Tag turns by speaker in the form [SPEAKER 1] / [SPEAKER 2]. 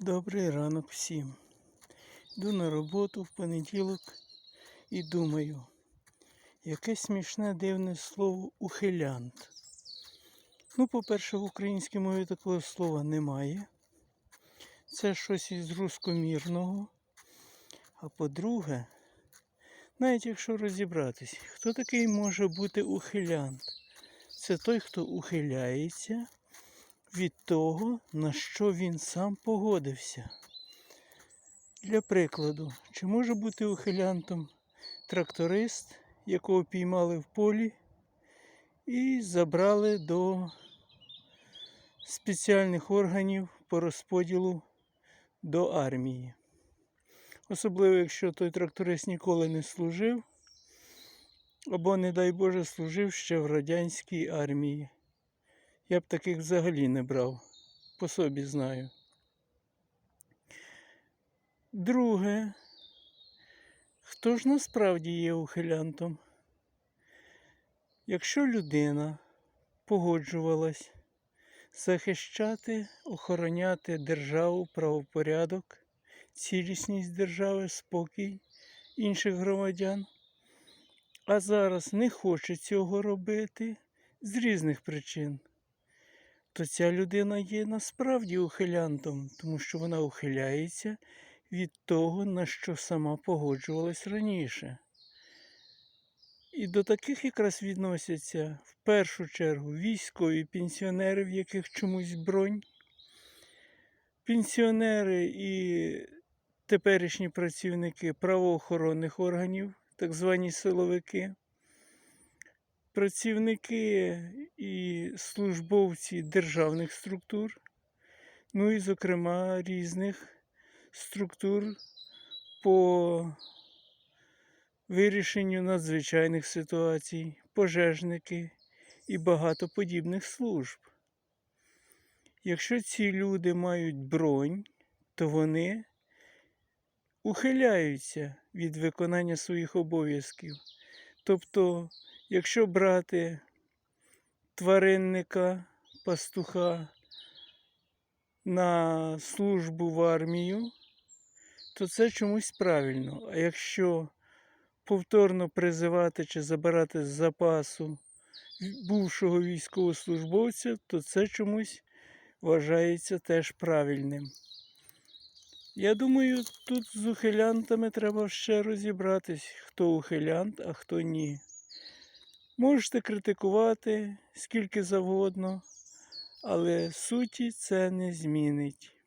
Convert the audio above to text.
[SPEAKER 1] Добрий ранок всім. Йду на роботу в понеділок і думаю, яке смішне дивне слово ухилянт. Ну, по-перше, в українській мові такого слова немає. Це щось із рускомірного. А по-друге, навіть якщо розібратись, хто такий може бути ухилянт? Це той, хто ухиляється від того, на що він сам погодився. Для прикладу, чи може бути ухилянтом тракторист, якого піймали в полі і забрали до спеціальних органів по розподілу до армії. Особливо, якщо той тракторист ніколи не служив, або, не дай Боже, служив ще в радянській армії. Я б таких взагалі не брав. По собі знаю. Друге, хто ж насправді є ухилянтом? Якщо людина погоджувалась захищати, охороняти державу, правопорядок, цілісність держави, спокій інших громадян, а зараз не хоче цього робити з різних причин то ця людина є насправді ухилянтом, тому що вона ухиляється від того, на що сама погоджувалась раніше. І до таких якраз відносяться в першу чергу військові пенсіонери, в яких чомусь бронь, пенсіонери і теперішні працівники правоохоронних органів, так звані силовики працівники і службовці державних структур, ну і, зокрема, різних структур по вирішенню надзвичайних ситуацій, пожежники і багато подібних служб. Якщо ці люди мають бронь, то вони ухиляються від виконання своїх обов'язків. Тобто Якщо брати тваринника, пастуха на службу в армію, то це чомусь правильно. А якщо повторно призивати чи забирати з запасу бувшого військовослужбовця, то це чомусь вважається теж правильним. Я думаю, тут з ухилянтами треба ще розібратись, хто ухилянт, а хто ні. Можете критикувати скільки завгодно, але суті це не змінить.